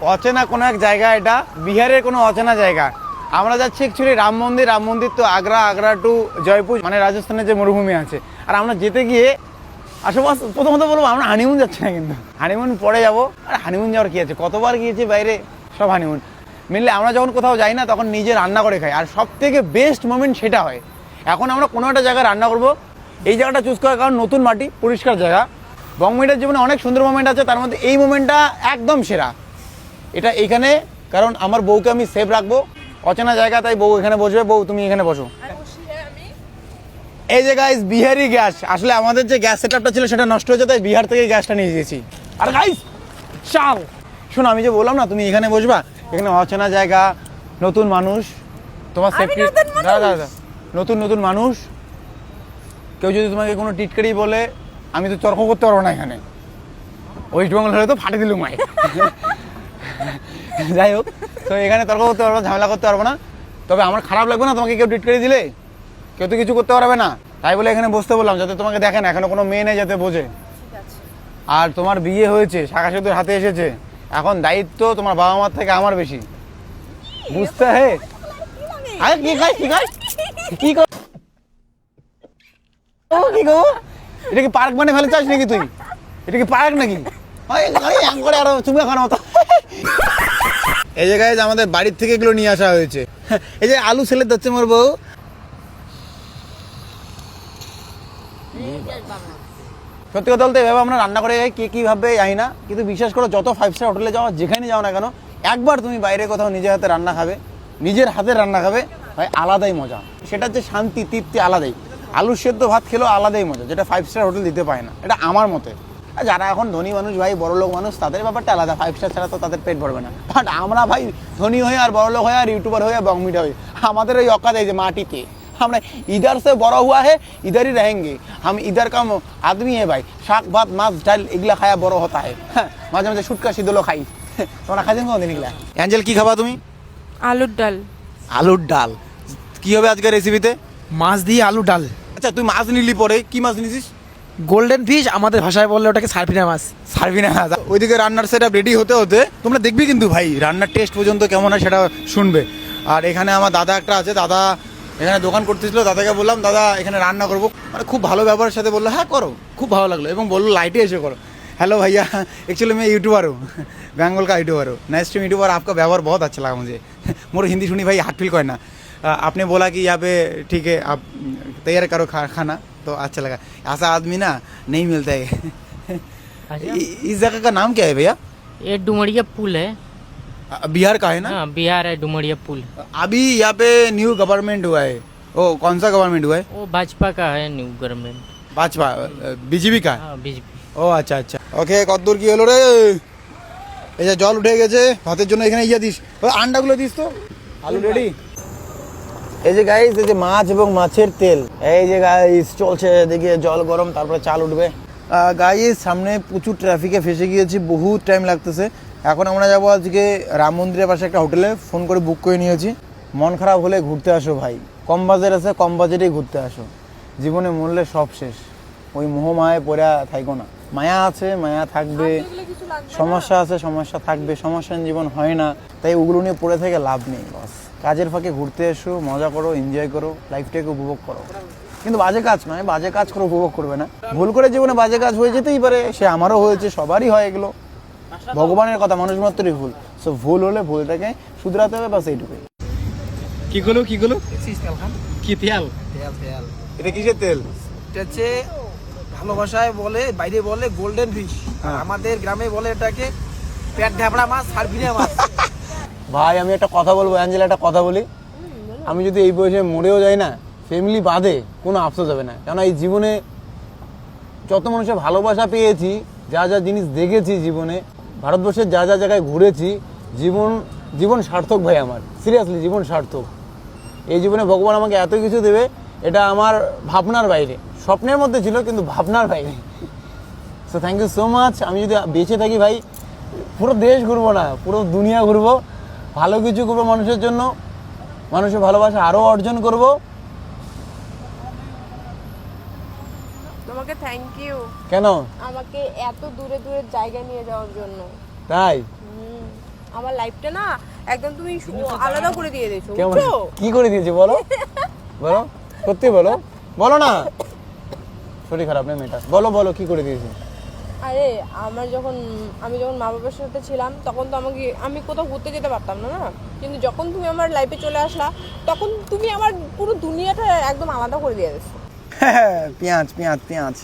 অচেনা কোনো এক জায়গা এটা, বিহারের কোনো অচেনা জায়গা। আমরা যাচ্ছি অ্যাকচুয়ালি রাম মন্দির রাম মন্দির তো আগ্রা আগ্রা টু জয়পুর মানে রাজস্থানের যে মরুভূমি আছে। আর আমরা যেতে গিয়ে, আসলে প্রথমত বলব আমরা হানিমুন যাচ্ছি না কিন্তু। হানিমুন পরে যাব। আর হানিমুন যাওয়ার কী আছে? কতবার গিয়েছি বাইরে? সব হানিমুন মিললে আমরা যখন কোথাও যাই না, তখন নিজে রান্না করে খাই। আর সব থেকে বেস্ট মোমেন্ট সেটা হয়। এখন আমরা কোনো একটা জায়গায় রান্না করব। এই জায়গাটা চুজ করার কারণ নতুন মাটি, পরিষ্কার জায়গা। বংমিটার জীবনে অনেক সুন্দর মোমেন্ট আছে, তার মধ্যে এই মোমেন্টটা একদম সেরা। এটা এখানে কারণ আমার বউকে আমি সেফ রাখব। অচেনা জায়গা তাই বউ এখানে বসবে বউ তুমি এখানে বসো। এই যে গাইস বিহারি গ্যাস। আসলে আমাদের যে গ্যাস সেটআপটা ছিল সেটা নষ্ট হয়েছে তাই বিহার থেকে গ্যাসটা নিয়ে গেছি আর গাইস চাও শোনো আমি যে বললাম না তুমি এখানে বসবা। এখানে অচেনা জায়গা নতুন মানুষ তোমার সেফটি নতুন দাদা দাদা নতুন নতুন মানুষ। কেউ যদি তোমাকে কোনো টিটকারি বলে আমি তো তর্ক করতে পারব না এখানে। ওয়েস্ট বেঙ্গল হলে তো ফাটে দিলুম মাই যাই হোক তো এখানে তর্ক করতে পারব ঝামেলা করতে পারব না। তবে আমার খারাপ লাগবে না তোমাকে কেউ করে দিলে? কেউ তো কিছু করতে পারবে না। তাই বলে এখানে বসতে বললাম, যাতে তোমাকে দেখে না, এখনও কোনো মেয়ে নেই যাতে বোঝে। আর তোমার বিয়ে হয়েছে শাখা সেতুর হাতে এসেছে। এখন দায়িত্ব তোমার বাবা মার থেকে আমার বেশি। বুঝতে হে? আরে কি খাই কি খাই কি কর ও কি গো? এটা কি পার্ক মানে ফেলে চাস নাকি তুই? এটা কি পার্ক নাকি? আম করে আরও চুমে খাওয়ার মতো। এই জায়গায় আমাদের বাড়ির থেকে এগুলো নিয়ে আসা হয়েছে। এই যে আলু ছেলে যাচ্ছে মোর বউ। সত্যি কথা বলতে, এভাবে আমরা রান্না করে কে কী জানি না। কিন্তু বিশ্বাস করো, যত ফাইভ স্টার হোটেলে যাও যেখানে যাও না কেন, একবার তুমি বাইরে কোথাও নিজের হাতে রান্না খাবে, নিজের হাতে রান্না খাবে, ভাই, আলাদাই মজা। সেটা হচ্ছে শান্তি, তৃপ্তি, আলাদাই। আলু সেদ্ধ ভাত খেলেও আলাদাই মজা, যেটা ফাইভ স্টার হোটেল দিতে পায় না। এটা আমার মতে। আর যারা এখন ধনী মানুষ ভাই বড়লোক মানুষ তাদের ব্যাপারটা আলাদা। ফাইভ স্টার ছাড়া তো তাদের পেট ভরবে না। বাট আমরা ভাই ধনী হয়ে আর বড়লোক হয়ে আর ইউটিউবার হয়ে বংমিটা হয়ে আমাদের ওই অকাত এই যে মাটিতে। আমরা ইধার সে বড় হুয়া হে ইধারই রেহেঙ্গে। আমি ইধার কাম আদমি হে ভাই। শাক ভাত মাছ ডাল এগুলা খায়া বড় হতা হে। হ্যাঁ মাঝে মাঝে সুটকা সিদলো খাই। তোমরা খাইছেন কোনদিন এগুলা? অ্যাঞ্জেল কি খাবা তুমি? আলুর ডাল। আলুর ডাল। কি হবে আজকের রেসিপিতে মাছ দিয়ে আলু ডাল। আচ্ছা তুই মাছ নিলি পরে। কি মাছ নিছিস? গোল্ডেন ফিশ আমাদের ভাষায় বললে ওটাকে সার্ফিনা মাছ সারবি না ওইদিকে রান্নার সেটা রেডি হতে হতে তোমরা দেখবি কিন্তু ভাই রান্নার টেস্ট পর্যন্ত কেমন হয় সেটা শুনবে আর এখানে আমার দাদা একটা আছে দাদা এখানে দোকান করতেছিল দাদাকে বললাম দাদা এখানে রান্না করবো মানে খুব ভালো ব্যবহারের সাথে বললো হ্যাঁ করো খুব ভালো লাগলো এবং বললো লাইটে এসে করো हेलो भैया एक्चुअली मैं यूट्यूबर हूँ बेंगल का यूट्यूबर हूँ नाइस टू यूट्यूबर आपका व्यवहार बहुत अच्छा लगा मुझे मोर हिंदी सुनी भाई हाथ फील करना आपने बोला कि यहाँ पे ठीक है आप तैयार करो खा, खाना तो अच्छा लगा ऐसा आदमी ना नहीं मिलता है इ- इस जगह का नाम क्या है भैया ये डुमरिया पुल है अ- बिहार का है ना हाँ बिहार है डुमरिया पुल अभी यहाँ पे न्यू गवर्नमेंट हुआ है ओ कौन सा गवर्नमेंट हुआ है वो भाजपा का है न्यू गवर्नमेंट भाजपा বিজেপি का हाँ बीजेपी ও আচ্ছা আচ্ছা ওকে কতদূর কি হলো রে এই যে জল উঠে গেছে ভাতের জন্য এখানে ইয়ে দিস ও আন্ডাগুলো দিস তো আলু রেডি এই যে গাইস এই যে মাছ এবং মাছের তেল এই যে গাইস চলছে এদিকে জল গরম তারপরে চাল উঠবে। গাইস সামনে প্রচুর ট্রাফিকে ফেসে গিয়েছি বহুত টাইম লাগতেছে। এখন আমরা যাব আজকে রাম মন্দিরের পাশে একটা হোটেলে ফোন করে বুক করে নিয়েছি। মন খারাপ হলে ঘুরতে আসো ভাই। কম বাজেট আছে কম বাজেটেই ঘুরতে আসো। জীবনে মরলে সব শেষ। ওই মোহমায় পড়া থাইকো না। মায়া আছে মায়া থাকবে। সমস্যা আছে সমস্যা থাকবে। সমস্যা জীবন হয় না। তাই ওগুলো নিয়ে পড়ে থেকে লাভ নেই। কাজের ফাঁকে ঘুরতে এসো মজা করো এনজয় করো লাইফটাকে উপভোগ করো। কিন্তু বাজে কাজ নয় বাজে কাজ করে উপভোগ করবে না। ভুল করে জীবনে বাজে কাজ হয়ে যেতেই পারে সে আমারও হয়েছে সবারই হয় এগুলো ভগবানের কথা মানুষ মাত্রই ভুল। সো ভুল হলে ভুলটাকে শুধরাতে হবে বাস এইটুকুই। কি গুলো কি গুলো কি তেল? এটা কিসের তেল? এটা হচ্ছে ভালোবাসায় বলে বাইরে বলে গোল্ডেন ফিশ আমাদের গ্রামে বলে এটাকে পেট ঢাবড়া মাছ সার্ফিনা মাছ। ভাই, আমি একটা কথা বলব, অ্যাঞ্জেলা একটা কথা বলি। আমি যদি এই বয়সে মরেও যাই না ফ্যামিলি বাদে কোনো আফসোস হবে না। কেন এই জীবনে যত মানুষের ভালোবাসা পেয়েছি, যা যা জিনিস দেখেছি জীবনে, ভারতবর্ষের যা যা জায়গায় ঘুরেছি, জীবন জীবন সার্থক ভাই আমার। সিরিয়াসলি জীবন সার্থক। এই জীবনে ভগবান আমাকে এত কিছু দেবে, এটা আমার ভাবনার বাইরে। স্বপ্নের মধ্যে ছিল, কিন্তু ভাবনার বাইরে। So thank you so much আমি যদি বেঁচে থাকি ভাই, পুরো দেশ ঘুরবো না, পুরো দুনিয়া ঘুরবো। ভালো কিছু করব মানুষের জন্য মানুষের ভালোবাসা আরও অর্জন করব। তোমাকে থ্যাংক ইউ কেন? আমাকে এত দূরে দূরে জায়গায় নিয়ে যাওয়ার জন্য। তাই? আমার লাইফটা না একদম তুমি আলাদা করে দিয়ে দিয়েছ কেমন? কি করে দিয়েছে বলো? বলো? সত্যি বলো? বলো না। শরীর খারাপ নেই মেয়েটা বলো বলো কি করে দিয়েছে? আরে আমার যখন আমি যখন মা বাবার সাথে ছিলাম তখন তো আমাকে আমি কোথাও ঘুরতে যেতে পারতাম না না? কিন্তু যখন তুমি আমার লাইফে চলে আসলা তখন তুমি আমার পুরো দুনিয়াটা একদম আলাদা করে দিয়ে দিয়েছ। পেঁয়াজ পেঁয়াজ পেঁয়াজ।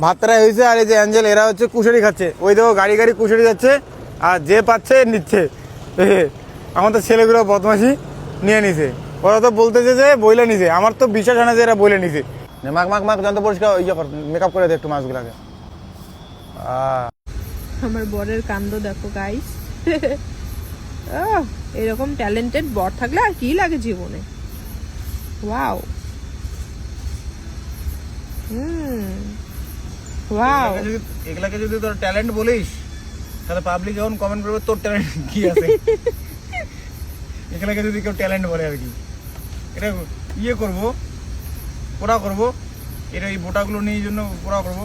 ভাতটা হয়েছে আর এই যে অ্যাঞ্জেল এরা হচ্ছে কুশারি খাচ্ছে। ওই দেখো গাড়ি গাড়ি কুশারি যাচ্ছে আর যে পাচ্ছে নিচ্ছে। এ, আমাদের ছেলেগুলো বদমাশি নিয়ে নিছে। ওরা তো বলতেছে যে বইলে নিছে। আমার তো বিশ্বাস হয় না যে এরা বইলে নিছে। মাখ মাখ মাখ যন্ত্র পরিষ্কার ইয়ে কর মেকআপ করে দে একটু মাছগুলাকে। আমার বরের কাণ্ড দেখো গাইস এরকম ট্যালেন্টেড বর থাকলে আর কি লাগে জীবনে? ওয়াও হুম। ওয়াও এগুলাকে যদি তোর ট্যালেন্ট বলিস তাহলে পাবলিক যখন কমেন্ট করবে তোর ট্যালেন্ট কি আছে? এগুলাকে যদি কেউ ট্যালেন্ট বলে আর কি। এটা ইয়ে করব পোড়া করব। এটা এই বোটাগুলো নিয়ে জন্য পোড়া করব।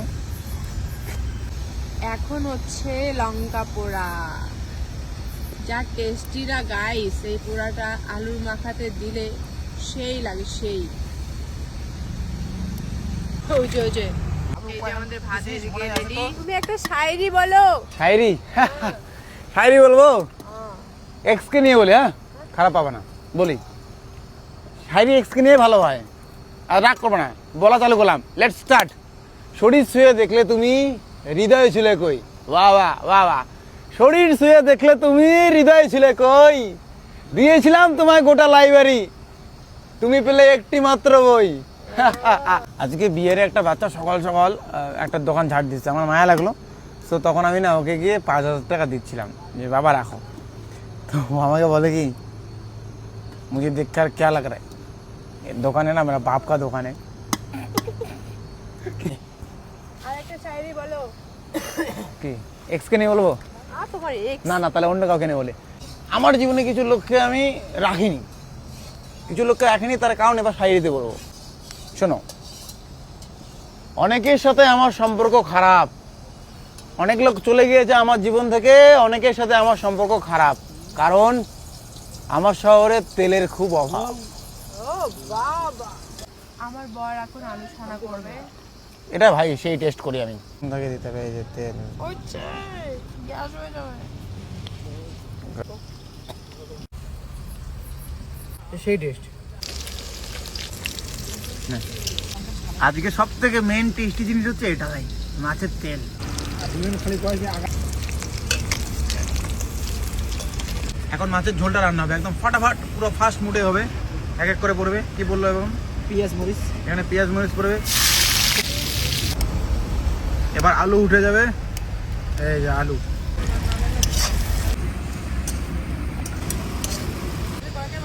এখন হচ্ছে লঙ্কা পোড়া। যা টেস্টিরা গাইস এই পোড়াটা আলুর মাখাতে দিলে সেই লাগে সেই। ওই যে ওই যে। তুমি একটা শায়রি বলো। শায়রি শায়রি বলব? এক্সকে নিয়ে বলি হ্যাঁ? খারাপ পাবে না। বলি। শায়রি এক্সকে নিয়ে ভালো হয়। আর রাগ করব না, বলা চালু করলাম। লেট স্টার্ট শরীর ছুঁয়ে দেখলে তুমি হৃদয় ছিলে কই? বাহ বাহ বাহ বাহ। শরীর ছুঁয়ে দেখলে তুমি হৃদয় ছিলে কই? দিয়েছিলাম তোমায় গোটা লাইব্রেরি তুমি পেলে একটি মাত্র বই। আজকে বিয়ের একটা বাচ্চা সকাল সকাল একটা দোকান ছাড় দিচ্ছে। আমার মায়া লাগল। তো তখন আমি না ওকে গিয়ে পাঁচ হাজার টাকা দিচ্ছিলাম। যে, বাবা, রাখো। তো আমাকে বলে কি, মুখে দেখার খেয়াল लग দোকানে না আমরা বাপকা দোকানে। কি? এক্সকে নিয়ে বলব? না না তাহলে অন্য কাউকে নিয়ে বলে। আমার জীবনে কিছু লোককে আমি রাখিনি। কিছু লোককে রাখিনি তার কারণ এবার সাইরিতে বলব। শোনো অনেকের সাথে আমার সম্পর্ক খারাপ। অনেক লোক চলে গিয়েছে আমার জীবন থেকে অনেকের সাথে আমার সম্পর্ক খারাপ। কারণ আমার শহরে তেলের খুব অভাব। বাবা। আমার বর এখন আলু ছানা করবে। এটা ভাই সেই টেস্ট করি আমি। তাকে দিতে হবে এই যে তেল। হচ্ছে গ্যাস হয়ে যাবে। সেই টেস্ট আজকে সব থেকে মেন টেস্টি জিনিস হচ্ছে এটা ভাই মাছের তেল। এখন মাছের ঝোলটা রান্না হবে একদম ফাটাফাট পুরো ফাস্ট মুডে হবে। এক এক করে পড়বে। কি বলল এবং? পিএস মরিচ। এখানে পেঁয়াজ মরিচ পড়বে। এবার আলু উঠে যাবে। এই যে আলু।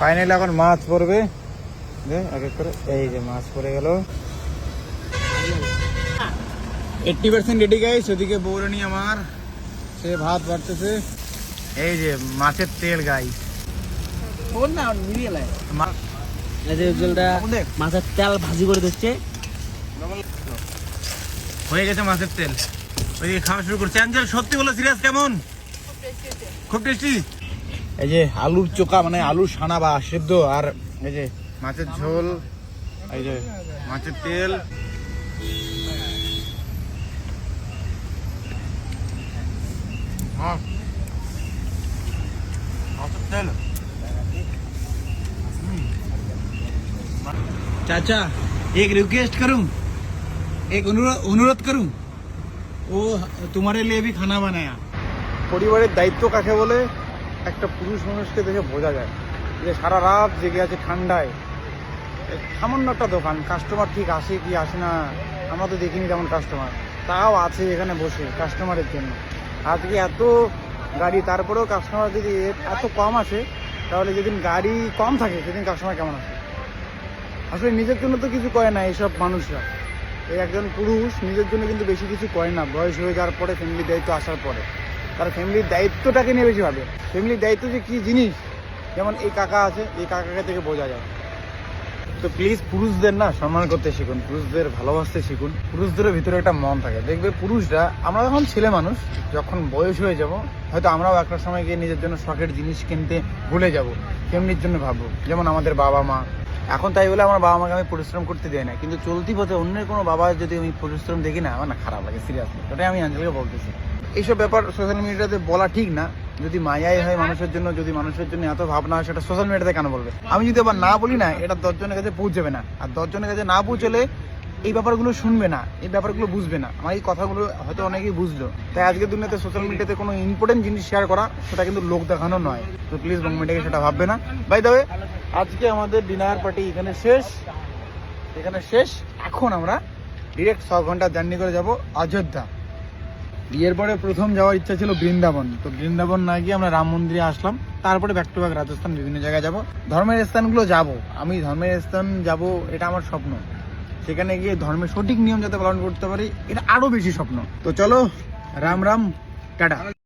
ফাইনালি এখন মাছ পড়বে। এক এক করে। এই যে মাছ পড়ে গেল। এইটটি পার্সেন্ট রেডি গাইস ওদিকে বৌরানি আমার সে ভাত বাড়তেছে। এই যে মাছের তেল গাই বল না মিলিয়ে এই যে উজ্জ্বলটা মাছের তেল ভাজি করে দিচ্ছে। হয়ে গেছে মাছের তেল। ওইদিকে খাওয়া শুরু করছে। অ্যাঞ্জেল সত্যি বলো সিরিয়াস কেমন? খুব টেস্টি। এই যে আলুর চোকা মানে আলুর সানা বা সেদ্ধ আর এই যে মাছের ঝোল এই যে মাছের তেল। আহ। মাছের তেল चाचा एक रिक्वेस्ट करूं एक অনুরোধ অনুরোধ করুন ও তোমার लिए भी খানা বানায়া পরিবারের দায়িত্ব কাকে বলে একটা পুরুষ মানুষকে দেখে বোঝা যায় যে সারা রাত জেগে আছে ঠান্ডায় এই সামান্য একটা দোকান কাস্টমার ঠিক আসে কি আসে না আমরা তো দেখিনি তেমন কাস্টমার তাও আছে এখানে বসে কাস্টমারের জন্য আজকে এত গাড়ি তারপরেও কাস্টমার যদি এত কম আসে তাহলে যেদিন গাড়ি কম থাকে সেদিন কাস্টমার কেমন আসে আসলে নিজের জন্য তো কিছু করে না এইসব মানুষরা। এই একজন পুরুষ নিজের জন্য কিন্তু বেশি কিছু করে না। বয়স হয়ে যাওয়ার পরে ফ্যামিলির দায়িত্ব আসার পরে। তার ফ্যামিলির দায়িত্বটাকে নিয়ে বেশি ভাবে। ফ্যামিলির দায়িত্ব যে কী জিনিস? যেমন এই কাকা আছে, এই কাকাকে থেকে বোঝা যায়। তো প্লিজ পুরুষদের না সম্মান করতে শিখুন, পুরুষদের ভালোবাসতে শিখুন। পুরুষদের ভিতরে একটা মন থাকে। দেখবে পুরুষরা, আমরা যখন ছেলে মানুষ, যখন বয়স হয়ে যাব, হয়তো আমরাও একটা সময় গিয়ে নিজের জন্য শখের জিনিস কিনতে ভুলে যাব। ফ্যামিলির জন্য ভাববো? যেমন আমাদের বাবা মা এখন তাই বলে আমার বাবা মাকে আমি পরিশ্রম করতে দেয় না। কিন্তু চলতি পথে অন্যের কোনো বাবা যদি আমি পরিশ্রম দেখি না, আমার না খারাপ লাগে সিরিয়াসলি ওটাই আমি আঞ্জলিকে বলতেছি। এইসব ব্যাপার সোশ্যাল মিডিয়াতে বলা ঠিক না। যদি মায়াই হয় মানুষের জন্য, যদি মানুষের জন্য এত ভাবনা হয়, সেটা সোশ্যাল মিডিয়াতে কেন বলবে? আমি যদি আবার না বলি না, এটা দশজনের কাছে পৌঁছবে না। আর দশজনের কাছে না পৌঁছলে এই ব্যাপারগুলো শুনবে না, এই ব্যাপারগুলো বুঝবে না। আমার এই কথাগুলো হয়তো অনেকেই বুঝলো। তাই আজকের দুনিয়াতে সোশ্যাল মিডিয়াতে কোনো ইম্পর্টেন্ট জিনিস শেয়ার করা, সেটা কিন্তু লোক দেখানো নয়। তো প্লিজ বংমেটাকে সেটা ভাববে না। বাই দেবে আজকে আমাদের ডিনার পার্টি এখানে শেষ। এখানে শেষ। এখন আমরা ডিরেক্ট ছ ঘণ্টা জার্নি করে যাব অযোধ্যা। বিয়ের পরে প্রথম যাওয়ার ইচ্ছা ছিল বৃন্দাবন। তো বৃন্দাবন না গিয়ে আমরা রাম মন্দিরে আসলাম। তারপরে ব্যাক টু ব্যাক রাজস্থান বিভিন্ন জায়গায় যাব। ধর্মের স্থানগুলো যাব। আমি ধর্মের স্থান যাব, এটা আমার স্বপ্ন। সেখানে গিয়ে ধর্মের সঠিক নিয়ম যাতে পালন করতে পারি, এটা আরও বেশি স্বপ্ন। তো চলো, রাম রাম, টাটা।